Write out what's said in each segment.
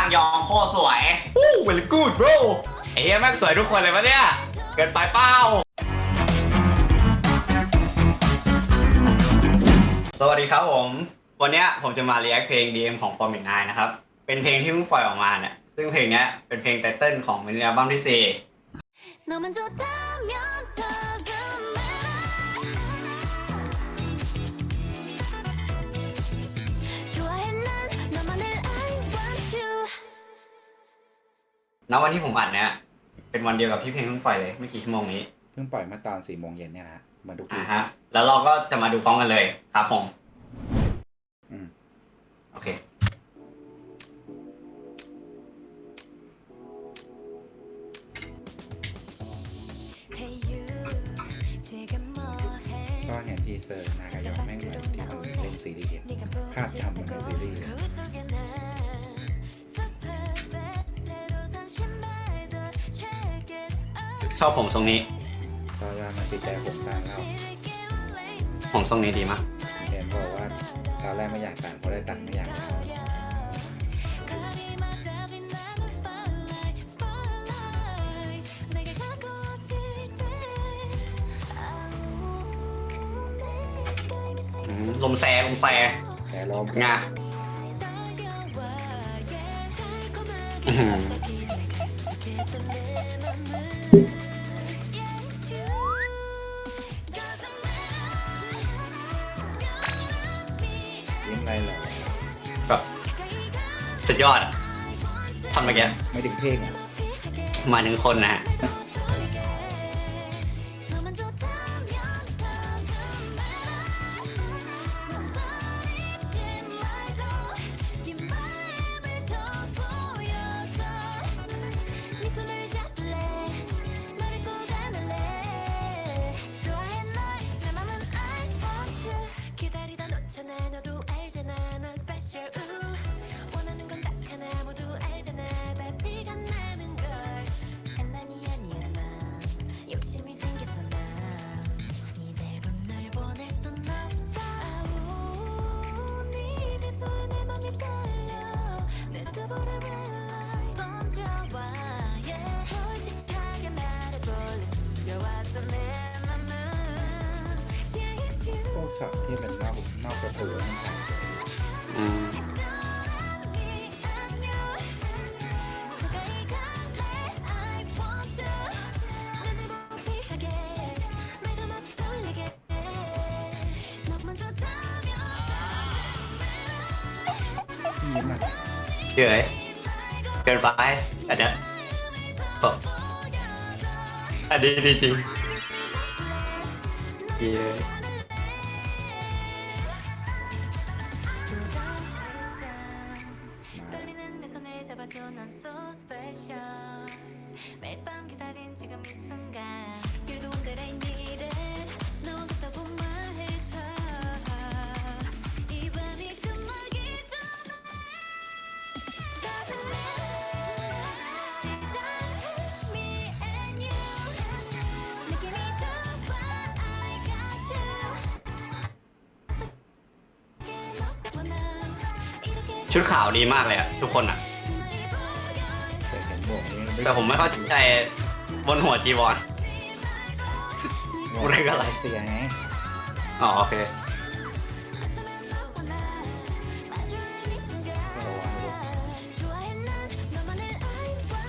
างยองโคตรสวยอู้ very good bro ไอ้เหี้ยแม่งสวยทุกคนเลยวะเนี่ย เกินไปเป้า สวัสดีครับผม วันเนี้ยผมจะมาเรียกเพลง DM ของ Form 9นะครับ เป็นเพลงที่เพิ่งปล่อยออกมาเนี่ย ซึ่งเพลงเนี้ยเป็นเพลงไตเติ้ลของมินิอัลบั้มที่ 4 너만 좋다면 doesn't ณวันที่ผมอัดเนี่ยเป็นวันเดียวกับพี่เพลงเพิ่งปล่อยเลยไม่กี่ชั่วโมงนี้เพิ่งปล่อยมาตอนสี่โมงเย็นเนี่ยนะเหมือนทุกทีอ่าฮะ แล้วเราก็จะมาดูพร้อมกันเลยครับผมอืมโอเค ก็เห็นทีเซอร์นากายอมแม่งเหมือนที่มันเล่นซีรีส์ภาพจำมันเป็นซีรีส์ ชอบผมทรงนี้ ตอนว่ามันติดใจผมตามแล้วผมทรงนี้ดีมากเห็นบอกว่าคราวแรกไม่อยากตัดพอได้ตัดไม่อยากตัดอืลมแซลมแซแต่ลมงาอื้ ไรเหรอแบบสุดยอดอะทำเมื่อกี้ไม่ถึงเพลงอะหมายถึงคนนะฮะ ช็อตที่เป็นนอกนอกประตูมันถ่ายสวยอืมยิ้มอะเฉยเกินไปอันเนี้ยโอ้อันนี้ดีจริงเย้ ชุดขาวดีมากเลยอะทุกคนอะแต่เห็นหมวกนี่แต่ผมไม่เข้าใจบนหัวจีวรหมวกเรื่องอะไร เสียไงอ๋อโอเคก็ระวังดู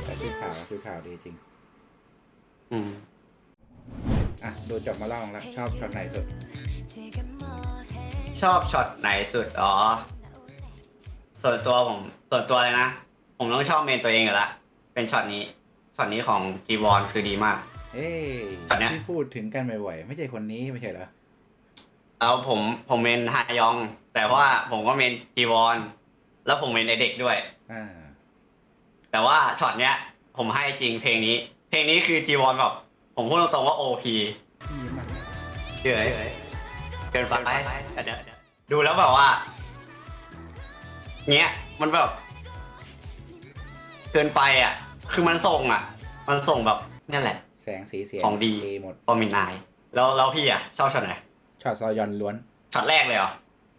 แต่ชุดขาวชุดขาวดีจริง อืม อะดูจบมาเล่าแล้วชอบช็อตไหนสุด ชอบช็อตไหนสุด อ๋อ ส่วนตัวผมส่วนตัวเลยนะ ผมต้องชอบเมนตัวเองอยู่ละเป็นช็อตนี้ช็อตนี้ของจีวอนคือดีมาก เอ้ยช็อตเนี้ย ที่พูดถึงกันบ่อยๆไม่ใช่คนนี้ไม่ใช่เหรอแล้วผมผมเมนฮายอง แต่ว่าผมก็เมนจีวอนแล้วผมเมนไอเด็กด้วย อ่าแต่ว่าช็อตเนี้ย ผมให้จริงเพลงนี้ เพลงนี้คือจีวอนแบบผมพูดตรงๆว่าโอพียิ้มอะเฉยเกินไปเดี๋ยวดูแล้วแบบว่า เนี้ย มันแบบ เกินไปอะ คือมันส่งอะ มันส่งแบบนี่แหละ แสงสีเสียงของดี หมดพอมินนายแล้วแล้วพี่อะ ชอบช็อตไหนช็อตซอยอนล้วน ช็อตแรกเลยเหรอ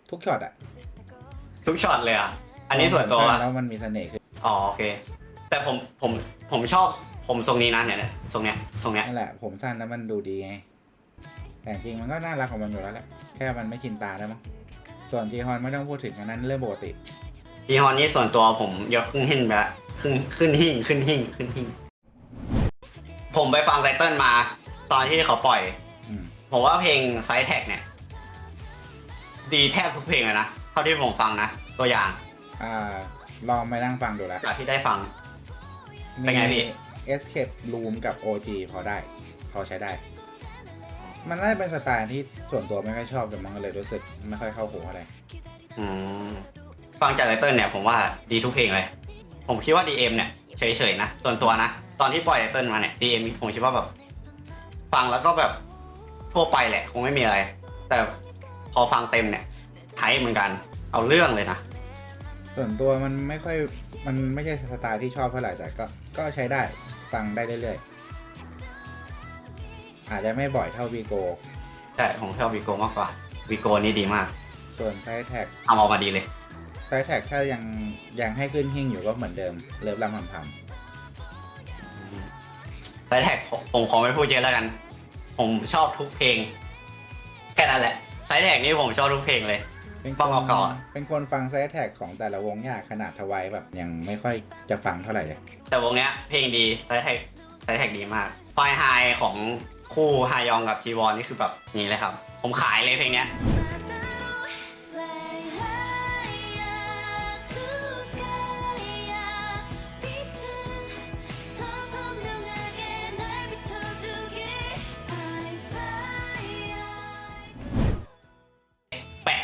ทุกช็อตอะทุกช็อตเลยอะอันนี้ส่วนตัวแล้วมันมีเสน่ห์คืออ๋อโอเค แต่ผมผมผมชอบผมทรงนี้นะเนี่ยเนี่ยทรงเนี้ยทรงเนี้ย นั่นแหละ ผมสั้นแล้วมันดูดีไง แต่จริงมันก็น่ารักของมันอยู่แล้วแหละแค่มันไม่ชินตาได้มั้งส่วนจีฮอนไม่ต้องพูดถึงอันนั้นเรื่องปกติ จีฮอนนี่ส่วนตัวผมยกขึ้นหิ้งไปละขึ้นขึ้นหิ้งขึ้นหิ้งขึ้นหิ้งผมไปฟังไตเติ้ลมา ตอนที่เขาปล่อย อืมผมว่าเพลงไซแท็กเนี่ย ดีแทบทุกเพลงเลยนะเท่าที่ผมฟังนะ ตัวอย่างอ่าลองไปนั่งฟังดูแล้วจากที่ได้ฟัง เป็นไงพี่ Escape Room กับ OG พอได้ พอใช้ได้ มันน่าจะเป็นสไตล์ที่ส่วนตัวไม่ค่อยชอบแต่มันก็เลยรู้สึกไม่ค่อยเข้าหูอะไร อืม ฟังจากไตเติ้ลเนี่ยผมว่าดีทุกเพลงเลย ผมคิดว่า DM เนี่ยเฉยๆนะ ส่วนตัวนะ ตอนที่ปล่อยไตเติ้ลมาเนี่ย DM ผมคิดว่าแบบ ฟังแล้วก็แบบทั่วไปแหละ คงไม่มีอะไร แต่พอฟังเต็มเนี่ยไทยเหมือนกัน เอาเรื่องเลยนะ ส่วนตัวมันไม่ค่อยมันไม่ใช่สไตล์ที่ชอบเท่าไหร่แต่ก็ก็ใช้ได้ฟังได้เรื่อยๆอาจจะไม่บ่อยเท่าวีโกแต่ผมชอบวีโกมากกว่าวีโกนี่ดีมาก ส่วนไซแท็กทำออกมาดีเลย ไซแท็กถ้ายังยังให้ขึ้นหิ้งอยู่ก็เหมือนเดิม เลิฟลำพำพไซแท็กผมผมขอไม่พูดเยอะแล้วกัน ผมชอบทุกเพลง แค่นั้นแหละไซแท็กนี่ผมชอบทุกเพลงเลยำเป็นคต้องนเอาก่อน เป็นคนฟังไซแท็กของแต่ละวงยากขนาดทวายแบบยังไม่ค่อยจะฟังเท่าไหร่เลยแต่วงเนี้ยเพลงดีไซแท็กไซแท็กดีมากไฟไฮของคู่ฮายองกับจีวอนนี่คือแบบนี้เลยครับ ผมขายเลยเพลงเนี้ย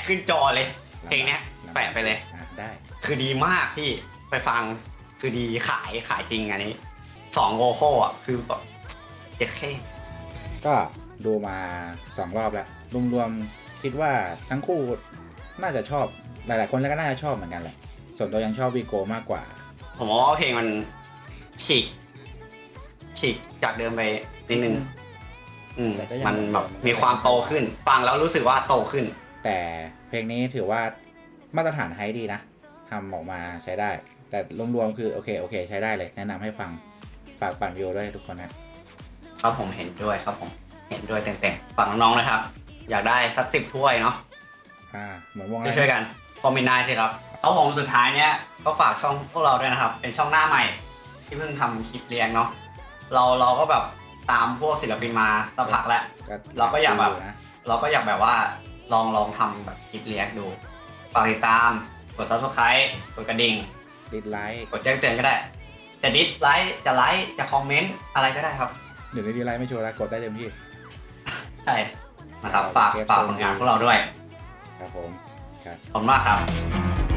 ขึ้นจอเลย เพลงเนี้ยแปะไปเลย อะได้คือดีมากพี่ไปฟังคือดีขายขายจริงอันนี้สองโวโคอะคือแบบเจ็ดเคก็ดูมาสองรอบแล้วรวมๆคิดว่าทั้งคู่น่าจะชอบหลายๆคนแล้วก็น่าจะชอบเหมือนกันแหละส่วนตัวยังชอบวีโกมากกว่า ผมว่าเพลงมันฉีก ฉีกจากเดิมไปนิดนึง อืมแต่ก็ยัง มันแบบมีความโตขึ้น ฟังแล้วรู้สึกว่าโตขึ้น แต่ เพลงนี้ถือว่ามาตรฐานไฮดีนะทำออกมาใช้ได้ แต่รวมๆคือ โอเค โอเค ใช้ได้เลย แนะนำให้ฟัง ฝากปั่นวิวด้วยทุกคนนะครับผมเห็นด้วยครับผม เห็นด้วยเต็มๆฝากน้องๆนะครับ อยากได้สักสิบถ้วยเนาะอ่าเหมือนวงอะไรช่วยๆกันคอมบินไนสิครับแล้วผมสุดท้ายเนี้ยก็ฝากช่องพวกเราด้วยนะครับ เป็นช่องหน้าใหม่ ที่เพิ่งทำคลิปเรียงเนาะเราเราก็แบบตามพวกศิลปินมาสักพักแล้วเราก็อยากแบบดูนะเราก็อยากแบบว่า ลองลองทำแบบคลิปเรียกดู ฝากติดตาม กด subscribe กดกระดิ่ง ดิสไลค์กดแจ้งเตือนก็ได้ จะดิสไลค์จะไลค์จะคอมเมนต์อะไรก็ได้ครับหรือในดีไลค์ไม่ชัวร์แล้วกดได้เต็มที่ ใช่นะครับฝากฝากผลงานพวกเราด้วย ครับผมครับขอบคุณมากครับ